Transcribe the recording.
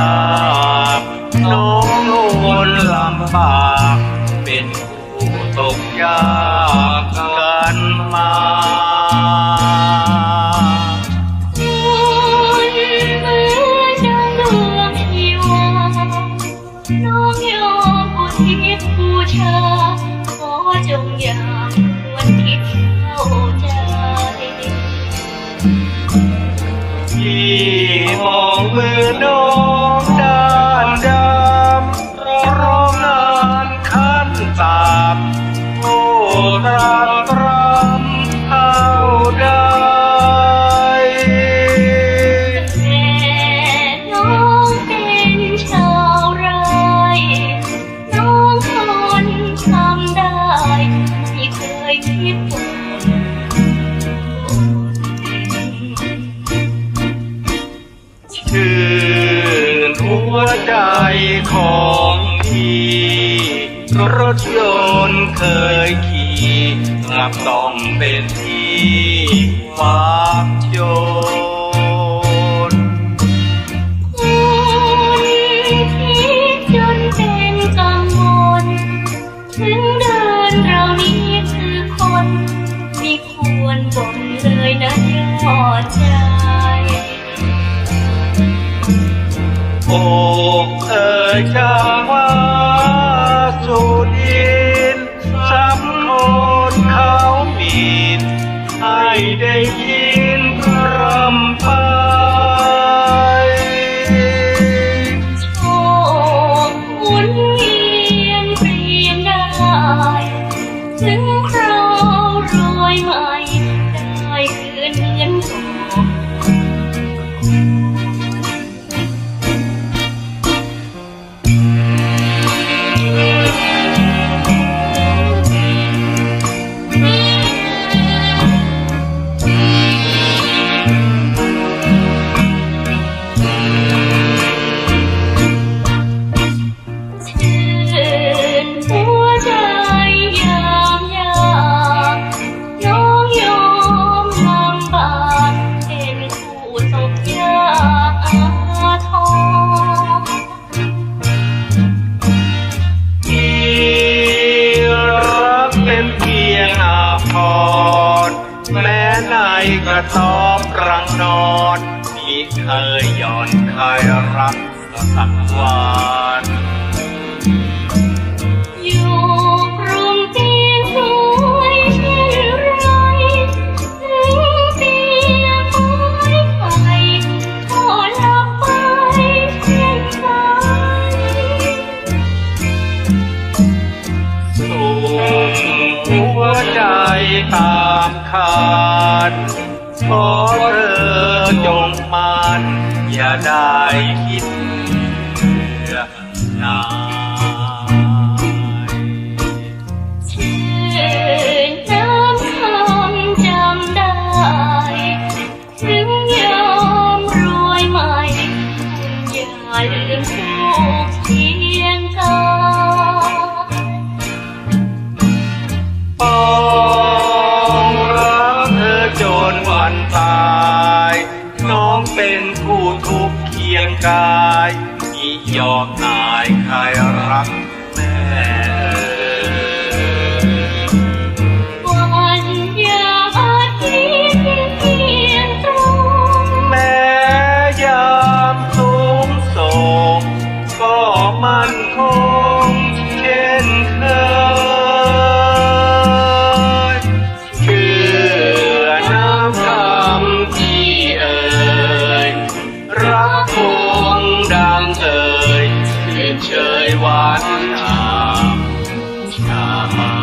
ากน้องนุ่นลำบาก เป็นผู้ตกยากกันมาคุณเหมือนดังดวงที่ว่าน้องยอมอุทิศบูชาขอจงอย่าควรคิดเข้าใจ ที่มองมือน้องด้านดำร้องนานขั้นตามโอ้รัก ขี่รถยนต์เคยขี่กลับต้องเป็นที่วางโย อกเอ่ยชาว่าสุดินสับคนเขาหมีนให้ได้ยินรำไปโชคหมุนเวียนเปลี่ยนได้ถึงใคร กระตอบรังนอนมีเคยหย่อนเคยรักสักวัน ตามคานขอเธอจงมันอย่าได้คิดเลือนายชื่นน้ำคำจำได้ ถึงยอมรวยใหม่อย่าลืมสุขเพียงกา วันตาย น้องเป็นผู้ทุกข์เคียงกาย มียอมตายใครรัก วันอามชามา